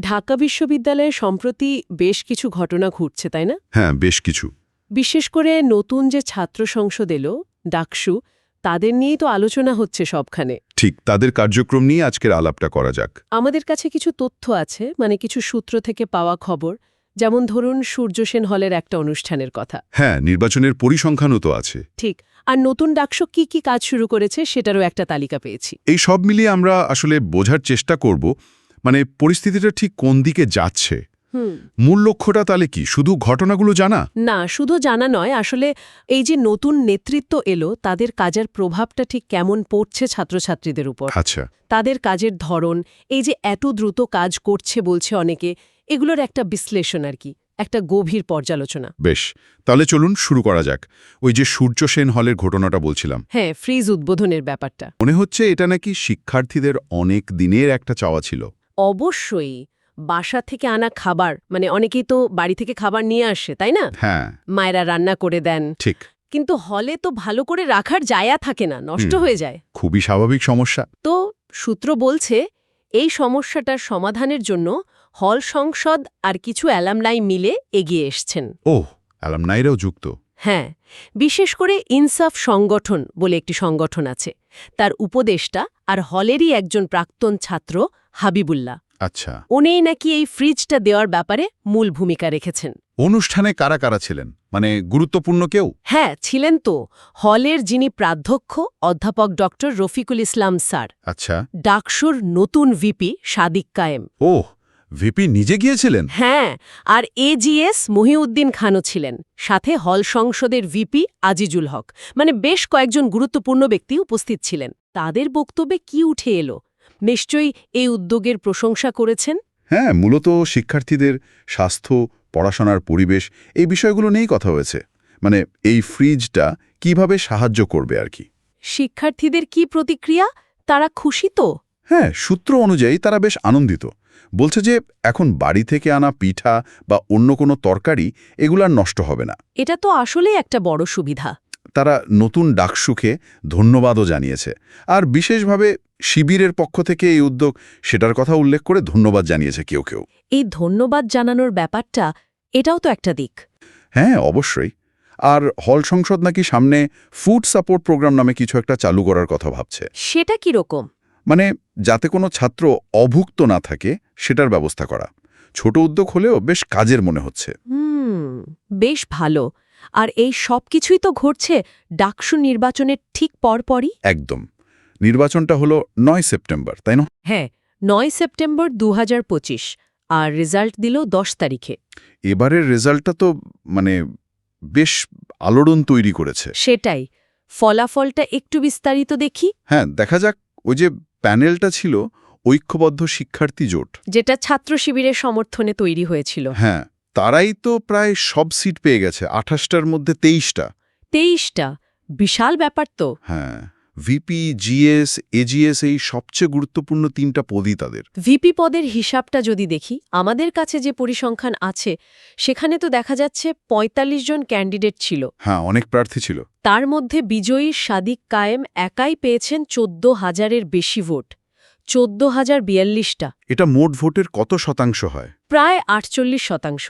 ঢাকা বিশ্ববিদ্যালয়ে সম্প্রতি বেশ কিছু ঘটনা ঘটছে তাই না? হ্যাঁ বেশ কিছু। বিশেষ করে নতুন যে ছাত্র সংসদ এলো ডাকসু তাদের নিয়েই তো আলোচনা হচ্ছে সবখানে। ঠিক তাদের কার্যক্রম নিয়ে আজকের আলাপটা করা যাক। আমাদের কাছে কিছু তথ্য আছে মানে কিছু সূত্র থেকে পাওয়া খবর। যেমন ধরুন সূর্যসেন হলের একটা অনুষ্ঠানের কথা। হ্যাঁ নির্বাচনের পরিসংখ্যানও তো আছে। ঠিক আর নতুন ডাকসু কি কি কাজ শুরু করেছে সেটারও একটা তালিকা পেয়েছি। এই সব মিলিয়ে আমরা আসলে বোঝার চেষ্টা করব মানে পরিস্থিতিটা ঠিক কোন দিকে যাচ্ছে? হুম। মূল লক্ষ্যটা তাহলে কি? শুধু ঘটনাগুলো জানা? না শুধু জানা নয় আসলে এই যে নতুন নেতৃত্ব এলো তাদের কাজের প্রভাবটা ঠিক কেমন পড়ছে ছাত্রছাত্রীদের উপর? আচ্ছা। তাদের কাজের ধরন এই যে এত দ্রুত কাজ করছে বলছে অনেকে এগুলোর একটা বিশ্লেষণ আর কি একটা গভীর পর্যালোচনা। বেশ তাহলে চলুন শুরু করা যাক। ওই যে সূর্য সেন হলের ঘটনাটা বলছিলাম। হ্যাঁ ফ্রিজ উদ্বোধনের ব্যাপারটা। মনে হচ্ছে এটা নাকি শিক্ষার্থীদের অনেক দিনের একটা চাওয়া ছিল। অবশ্যই বাসা থেকে আনা খাবার মানে অনেকেই তো বাড়ি থেকে খাবার নিয়ে আসে তাই না? হ্যাঁ। মায়েরা রান্না করে দেন। ঠিক। কিন্তু হলে তো ভালো করে রাখার জায়গা থাকে না নষ্ট হয়ে যায়। খুবই স্বাভাবিক সমস্যা। তো সূত্র বলছে এই সমস্যাটার সমাধানের জন্য হল সংসদ আর কিছু অ্যালামলাই মিলে এগিয়ে এসছেন। ওহ অ্যালামনাইরাও যুক্ত। হ্যাঁ বিশেষ করে ইনসাফ সংগঠন বলে একটি সংগঠন আছে। তার উপদেষ্টা আর হলেরই একজন প্রাক্তন ছাত্র হাবিবুল্লাহ। আচ্ছা। উনিই নাকি এই ফ্রিজটা দেওয়ার ব্যাপারে মূল ভূমিকা রেখেছেন। অনুষ্ঠানে কারা কারা ছিলেন? মানে গুরুত্বপূর্ণ কেউ? হ্যাঁ ছিলেন তো হলের যিনি প্রাধ্যক্ষ অধ্যাপক ডক্টর রফিকুল ইসলাম স্যার। আচ্ছা। ডাকসুর নতুন ভিপি সাদিক কায়েম। ওহ ভিপি নিজে গিয়েছিলেন? হ্যাঁ আর এজিএস মহিউদ্দিন খানও ছিলেন। সাথে হল সংসদের ভিপি আজিজুল হক। মানে বেশ কয়েকজন গুরুত্বপূর্ণ ব্যক্তি উপস্থিত ছিলেন। তাদের বক্তব্যে কি উঠে এলো? নিশ্চয়ই এই উদ্যোগের প্রশংসা করেছেন? হ্যাঁ মূলত শিক্ষার্থীদের স্বাস্থ্য পড়াশোনার পরিবেশ এই বিষয়গুলো নিয়েই কথা হয়েছে। মানে এই ফ্রিজটা কীভাবে সাহায্য করবে আর কি? শিক্ষার্থীদের কি প্রতিক্রিয়া? তারা খুশি তো? হ্যাঁ সূত্র অনুযায়ী তারা বেশ আনন্দিত। বলছে যে এখন বাড়ি থেকে আনা পিঠা বা অন্য কোনো তরকারি এগুলো নষ্ট হবে না। এটা তো আসলেই একটা বড় সুবিধা। তারা নতুন ডাকসুখে ধন্যবাদও জানিয়েছে। আর বিশেষভাবে শিবিরের পক্ষ থেকে এই উদ্যোগ সেটার কথা উল্লেখ করে ধন্যবাদ জানিয়েছে কেউ কেউ। এই ধন্যবাদ জানানোর ব্যাপারটা এটাও তো একটা দিক। হ্যাঁ অবশ্যই। আর হল সংসদ নাকি সামনে ফুড সাপোর্ট প্রোগ্রাম নামে কিছু একটা চালু করার কথা ভাবছে। সেটা কীরকম? মানে যাতে কোনো ছাত্র অভুক্ত না থাকে সেটার ব্যবস্থা করা। ছোট উদ্যোগ হলেও বেশ কাজের মনে হচ্ছে। হুম বেশ ভালো। আর এই সব কিছুই তো ঘটছে ডাকসু নির্বাচনের ঠিক পরপরই? একদম। নির্বাচনটা হলো নয় সেপ্টেম্বর তাই না? হ্যাঁ নয় সেপ্টেম্বর দু হাজার পঁচিশ আর রেজাল্ট দিল দশ তারিখে। এবারের রেজাল্টটা তো মানে বেশ আলোড়ন তৈরি করেছে। সেটাই। ফলাফলটা একটু বিস্তারিত দেখি। হ্যাঁ দেখা যাক ওই যে প্যানেলটা ছিল ঐক্যবদ্ধ শিক্ষার্থী জোট। যেটা ছাত্র শিবিরের সমর্থনে তৈরি হয়েছিল। হ্যাঁ তারাই তো প্রায় সব সিট পেয়ে গেছে আঠাশটার মধ্যে তেইশটা। তেইশটা? বিশাল ব্যাপার তো। হ্যাঁ। ভিপি জিএস এজিএস এই সবচেয়ে গুরুত্বপূর্ণ তিনটা পদই তাদের। ভিপি পদের হিসাবটা যদি দেখি আমাদের কাছে যে পরিসংখ্যান আছে সেখানে তো দেখা যাচ্ছে ৪৫ জন ক্যান্ডিডেট ছিল। হ্যাঁ অনেক প্রার্থী ছিল। তার মধ্যে বিজয়ী সাদিক কায়েম একাই পেয়েছেন চোদ্দ হাজারের বেশি ভোট। চোদ্দ হাজার বিয়াল্লিশটা। এটা মোট ভোটের কত শতাংশ হয়? প্রায় আটচল্লিশ শতাংশ।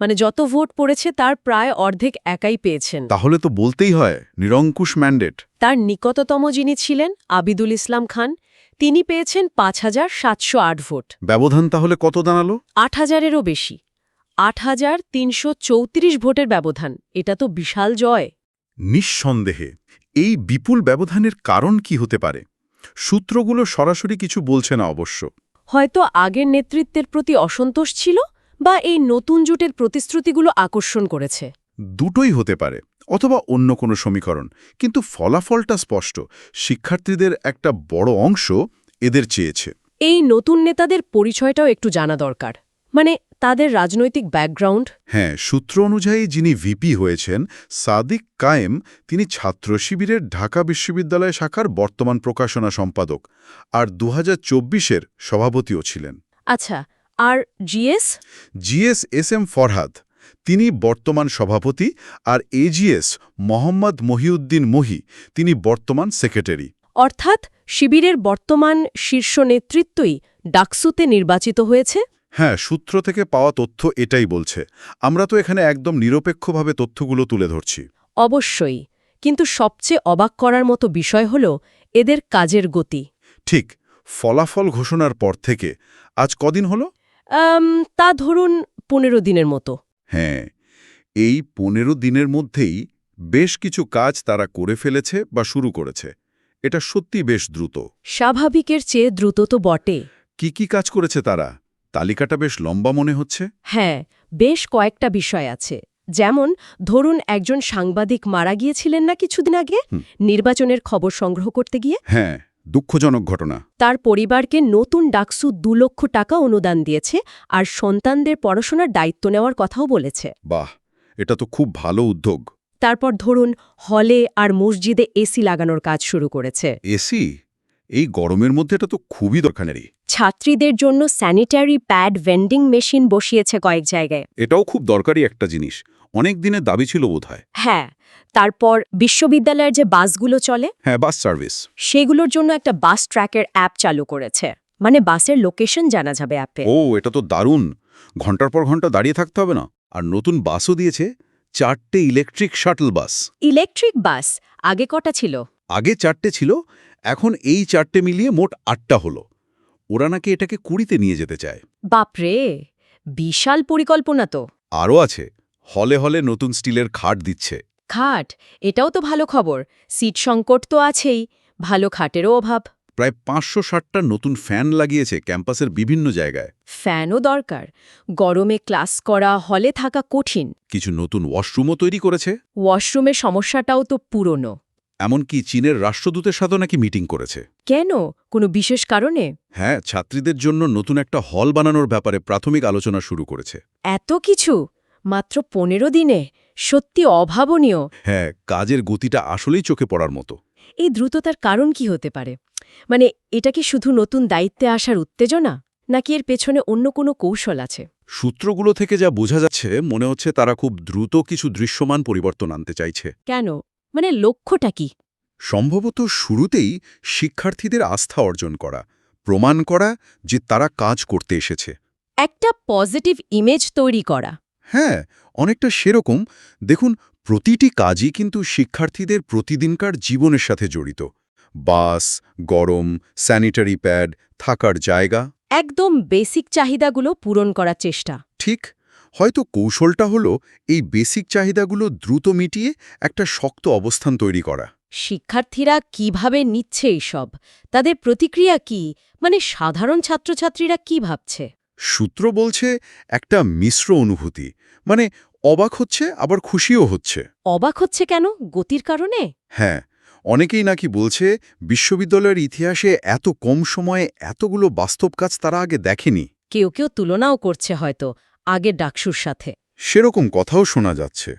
মানে যত ভোট পড়েছে তার প্রায় অর্ধেক একাই পেয়েছেন। তাহলে তো বলতেই হয় নিরঙ্কুশ ম্যান্ডেট। তার নিকটতম যিনি ছিলেন আবিদুল ইসলাম খান তিনি পেয়েছেন পাঁচ হাজার সাতশো আট ভোট। ব্যবধান তাহলে কত দাঁড়াল? আট হাজারেরও বেশি। আট হাজার তিনশো চৌত্রিশ ভোটের ব্যবধান এটা তো বিশাল জয়। নিঃসন্দেহে এই বিপুল ব্যবধানের কারণ কি হতে পারে? সূত্রগুলো সরাসরি কিছু বলছে না অবশ্য। হয়তো আগের নেতৃত্বের প্রতি অসন্তোষ ছিল বা এই নতুন জোটের প্রতিশ্রুতিগুলো আকর্ষণ করেছে। দুটোই হতে পারে অথবা অন্য কোনো সমীকরণ। কিন্তু ফলাফলটা স্পষ্ট শিক্ষার্থীদের একটা বড় অংশ এদের চেয়েছে। এই নতুন নেতাদের পরিচয়টাও একটু জানা দরকার। মানে তাদের রাজনৈতিক ব্যাকগ্রাউন্ড। হ্যাঁ সূত্র অনুযায়ী যিনি ভিপি হয়েছেন সাদিক কায়েম তিনি ছাত্র শিবিরের ঢাকা বিশ্ববিদ্যালয় শাখার বর্তমান প্রকাশনা সম্পাদক। আর দু হাজার সভাপতিও ছিলেন। আচ্ছা আর GS? GS S M Farhad. তিনি বর্তমান সভাপতি আর এজিএস মোহাম্মদ মহিউদ্দিন মহি। তিনি বর্তমান সেক্রেটারি। অর্থাৎ শিবিরের বর্তমান শীর্ষ নেতৃত্বই ডাকসুতে নির্বাচিত হয়েছে? হ্যাঁ সূত্র থেকে পাওয়া তথ্য এটাই বলছে। আমরা তো এখানে একদম নিরপেক্ষভাবে তথ্যগুলো তুলে ধরছি। অবশ্যই। কিন্তু সবচেয়ে অবাক করার মতো বিষয় হল এদের কাজের গতি। ঠিক ফলাফল ঘোষণার পর থেকে। আজ কদিন হলো? তা ধরুন পনেরো দিনের মতো। হ্যাঁ এই পনেরো দিনের মধ্যেই বেশ কিছু কাজ তারা করে ফেলেছে বা শুরু করেছে। এটা সত্যি বেশ দ্রুত। স্বাভাবিকের চেয়ে দ্রুত তো বটে। কি কি কাজ করেছে তারা? তালিকাটা বেশ লম্বা মনে হচ্ছে। হ্যাঁ বেশ কয়েকটা বিষয় আছে। যেমন ধরুন একজন সাংবাদিক মারা গিয়েছিলেন না কিছুদিন আগে? নির্বাচনের খবর সংগ্রহ করতে গিয়ে? হ্যাঁ। দুঃখজনক ঘটনা। তার পরিবারকে নতুন ডাকসু দু লক্ষ টাকা অনুদান দিয়েছে আর সন্তানদের পড়াশোনার দায়িত্ব নেওয়ার কথাও বলেছে। বাহ এটা তো খুব ভালো উদ্যোগ। তারপর ধরুন হলে আর মসজিদে এসি লাগানোর কাজ শুরু করেছে। এসি? এই গরমের মধ্যে এটা তো খুবই দরকারি ছাত্রীদের জন্য স্যানিটারি প্যাড ভেন্ডিং মেশিন বসিয়েছে কয়েক জায়গায়। এটাও খুব দরকারি একটা জিনিস। অনেক দিনের দাবি ছিল বোধহয়। হ্যাঁ তারপর বিশ্ববিদ্যালয়ের যে বাসগুলো চলে হ্যাঁ বাস সার্ভিস। সেগুলোর জন্য একটা বাস ট্র্যাকের অ্যাপ চালু করেছে। মানে বাসের লোকেশন জানা যাবে অ্যাপে। ও এটা তো দারুণ। ঘণ্টার পর ঘণ্টা দাঁড়িয়ে থাকতে হবে না? আর নতুন বাসও দিয়েছে চারটে electric shuttle bus. Electric bus? আগে কটা ছিল? আগে চারটে ছিল এখন এই চারটে মিলিয়ে মোট আটটা হলো। ওরা নাকি এটাকে কুড়িতে নিয়ে যেতে চায়। বাপরে! বিশাল পরিকল্পনা তো। আরও আছে। হলে হলে নতুন স্টিলের খাট দিচ্ছে। খাট? এটাও তো ভালো খবর। সিট সংকট তো আছেই। ভালো খাটেরও অভাব। প্রায় পাঁচশো ষাটটা নতুন ফ্যান লাগিয়েছে ক্যাম্পাসের বিভিন্ন জায়গায়। ফ্যানও দরকার। গরমে ক্লাস করা হলে থাকা কঠিন। কিছু নতুন ওয়াশরুমও তৈরি করেছে? ওয়াশরুমের সমস্যাটাও তো পুরনো। এমনকি চীনের রাষ্ট্রদূতের সাথেও নাকি মিটিং করেছে। কেন? কোনো বিশেষ কারণে? হ্যাঁ ছাত্রীদের জন্য নতুন একটা হল বানানোর ব্যাপারে প্রাথমিক আলোচনা শুরু করেছে। এত কিছু? মাত্র পনেরো দিনে? সত্যি অভাবনীয়। হ্যাঁ কাজের গতিটা আসলেই চোখে পড়ার মতো। এই দ্রুততার কারণ কি হতে পারে? মানে এটা কি শুধু নতুন দায়িত্বে আসার উত্তেজনা নাকি এর পেছনে অন্য কোনো কৌশল আছে? সূত্রগুলো থেকে যা বোঝা যাচ্ছে মনে হচ্ছে তারা খুব দ্রুত কিছু দৃশ্যমান পরিবর্তন আনতে চাইছে। কেন? মানে লক্ষ্যটা কি? সম্ভবত শুরুতেই শিক্ষার্থীদের আস্থা অর্জন করা প্রমাণ করা যে তারা কাজ করতে এসেছে। একটা পজিটিভ ইমেজ তৈরি করা। হ্যাঁ অনেকটা সেরকম। দেখুন প্রতিটি কাজই কিন্তু শিক্ষার্থীদের প্রতিদিনকার জীবনের সাথে জড়িত। বাস গরম স্যানিটারি প্যাড থাকার জায়গা। একদম বেসিক চাহিদাগুলো পূরণ করার চেষ্টা। ঠিক হয়তো কৌশলটা হলো এই বেসিক চাহিদাগুলো দ্রুত মিটিয়ে একটা শক্ত অবস্থান তৈরি করা। শিক্ষার্থীরা কীভাবে নিচ্ছে এইসব? তাদের প্রতিক্রিয়া কি? মানে সাধারণ ছাত্রছাত্রীরা কি ভাবছে? সূত্র বলছে একটা মিশ্র অনুভূতি। মানে অবাক হচ্ছে আবার খুশিও হচ্ছে। অবাক হচ্ছে কেন? গতির কারণে? হ্যাঁ অনেকেই নাকি বলছে বিশ্ববিদ্যালয়ের ইতিহাসে এত কম সময়ে এতগুলো বাস্তব কাজ তারা আগে দেখেনি। কেউ কেউ তুলনাও করছে হয়তো আগে ডাকসুর সাথে। সেরকম কথাও শোনা যাচ্ছে।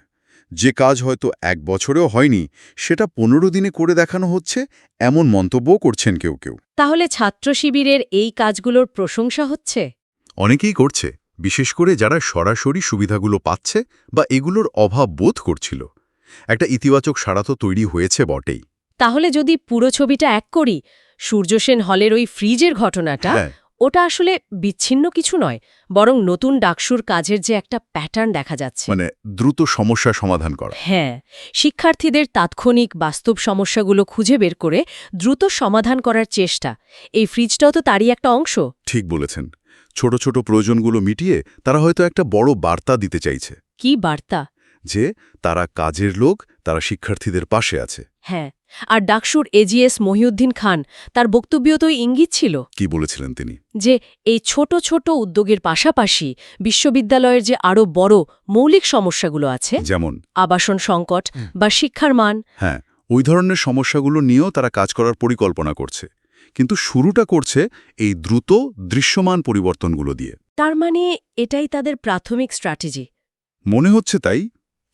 যে কাজ হয়তো এক বছরেও হয়নি সেটা পনেরো দিনে করে দেখানো হচ্ছে এমন মন্তব্যও করছেন কেউ কেউ। তাহলে ছাত্র শিবিরের এই কাজগুলোর প্রশংসা হচ্ছে? অনেকেই করছে বিশেষ করে যারা সরাসরি সুবিধাগুলো পাচ্ছে বা এগুলোর অভাব বোধ করছিল। একটা ইতিবাচক সাড়া তো তৈরি হয়েছে বটেই। তাহলে যদি পুরো ছবিটা এক করি সূর্যসেন হলের ওই ফ্রিজের ঘটনাটা হ্যাঁ। ওটা আসলে বিচ্ছিন্ন কিছু নয় বরং নতুন ডাকসুর কাজের যে একটা প্যাটার্ন দেখা যাচ্ছে। মানে দ্রুত সমস্যা সমাধান করা। হ্যাঁ শিক্ষার্থীদের তাৎক্ষণিক বাস্তব সমস্যাগুলো খুঁজে বের করে দ্রুত সমাধান করার চেষ্টা এই ফ্রিজটাও তো তারই একটা অংশ। ঠিক বলেছেন। ছোট ছোট প্রয়োজনগুলো মিটিয়ে তারা হয়তো একটা বড় বার্তা দিতে চাইছে। কি বার্তা? যে তারা কাজের লোক তারা শিক্ষার্থীদের পাশে আছে। হ্যাঁ আর ডাকসুর এজিএস মহিউদ্দিন খান তার বক্তব্য তো ইঙ্গিত ছিল। কি বলেছিলেন তিনি? যে এই ছোট ছোট উদ্যোগের পাশাপাশি বিশ্ববিদ্যালয়ের যে আরও বড় মৌলিক সমস্যাগুলো আছে যেমন? আবাসন সংকট বা শিক্ষার মান। হ্যাঁ ওই ধরনের সমস্যাগুলো নিয়েও তারা কাজ করার পরিকল্পনা করছে। কিন্তু শুরুটা করছে এই দ্রুত দৃশ্যমান পরিবর্তনগুলো দিয়ে। তার মানে এটাই তাদের প্রাথমিক স্ট্র্যাটেজি। মনে হচ্ছে তাই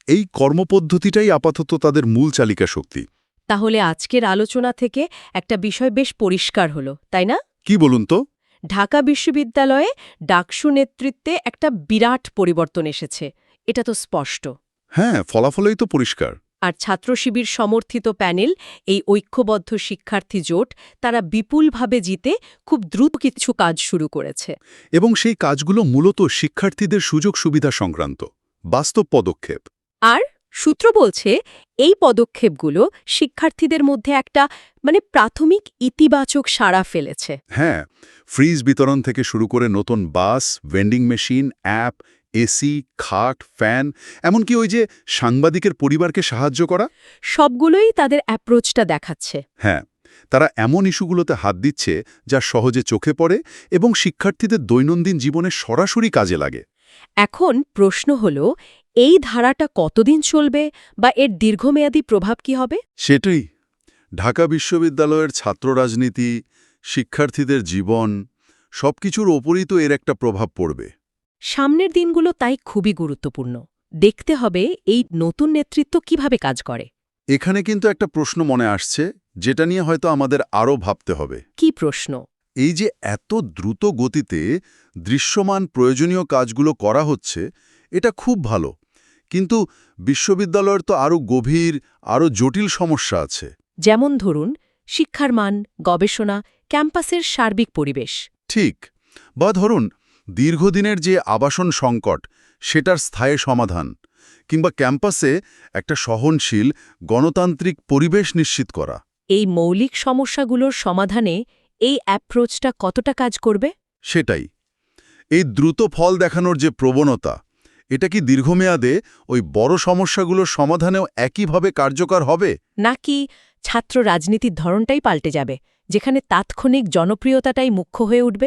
এই কর্মপদ্ধতিটাই আপাতত তাদের মূল চালিকা শক্তি। তাহলে আজকের আলোচনা থেকে একটা বিষয় বেশ পরিষ্কার হলো তাই না? কি বলুন তো? ঢাকা বিশ্ববিদ্যালয়ে ডাকসু নেতৃত্বে একটা বিরাট পরিবর্তন এসেছে এটা তো স্পষ্ট। হ্যাঁ ফলাফলেই তো পরিষ্কার। আর ছাত্র শিবির সমর্থিত প্যানেল এই ঐক্যবদ্ধ শিক্ষার্থী জোট তারা বিপুলভাবে জিতে খুব দ্রুত কিছু কাজ শুরু করেছে। এবং সেই কাজগুলো মূলত শিক্ষার্থীদের সুযোগ সুবিধা সংক্রান্ত বাস্তব পদক্ষেপ। আর সূত্র বলছে এই পদক্ষেপগুলো শিক্ষার্থীদের মধ্যে একটা মানে প্রাথমিক ইতিবাচক সাড়া ফেলেছে। হ্যাঁ ফ্রিজ বিতরণ থেকে শুরু করে নতুন bus vending machine app AC খাট ফ্যান এমনকি ওই যে সাংবাদিকের পরিবারকে সাহায্য করা? সবগুলোই তাদের অ্যাপ্রোচটা দেখাচ্ছে। হ্যাঁ তারা এমন ইস্যুগুলোতে হাত দিচ্ছে যা সহজে চোখে পড়ে এবং শিক্ষার্থীদের দৈনন্দিন জীবনে সরাসরি কাজে লাগে। এখন প্রশ্ন হল এই ধারাটা কতদিন চলবে বা এর দীর্ঘমেয়াদী প্রভাব কি হবে? সেটাই। ঢাকা বিশ্ববিদ্যালয়ের ছাত্র রাজনীতি শিক্ষার্থীদের জীবন সবকিছুর ওপরই তো এর একটা প্রভাব পড়বে। সামনের দিনগুলো তাই খুবই গুরুত্বপূর্ণ। দেখতে হবে এই নতুন নেতৃত্ব কীভাবে কাজ করে। এখানে কিন্তু একটা প্রশ্ন মনে আসছে যেটা নিয়ে হয়তো আমাদের আরও ভাবতে হবে। কি প্রশ্ন? এই যে এত দ্রুত গতিতে দৃশ্যমান প্রয়োজনীয় কাজগুলো করা হচ্ছে এটা খুব ভালো। কিন্তু বিশ্ববিদ্যালয়ের তো আরও গভীর আরও জটিল সমস্যা আছে। যেমন ধরুন শিক্ষার মান গবেষণা ক্যাম্পাসের সার্বিক পরিবেশ। ঠিক। বা ধরুন দীর্ঘদিনের যে আবাসন সংকট সেটার স্থায়ী সমাধান কিংবা ক্যাম্পাসে একটা সহনশীল গণতান্ত্রিক পরিবেশ নিশ্চিত করা। এই মৌলিক সমস্যাগুলোর সমাধানে এই অ্যাপ্রোচটা কতটা কাজ করবে? সেটাই। এই দ্রুত ফল দেখানোর যে প্রবণতা এটা কি দীর্ঘমেয়াদে ওই বড় সমস্যাগুলোর সমাধানেও একইভাবে কার্যকর হবে? নাকি ছাত্র রাজনীতির ধরনটাই পাল্টে যাবে যেখানে তাৎক্ষণিক জনপ্রিয়তাটাই মুখ্য হয়ে উঠবে?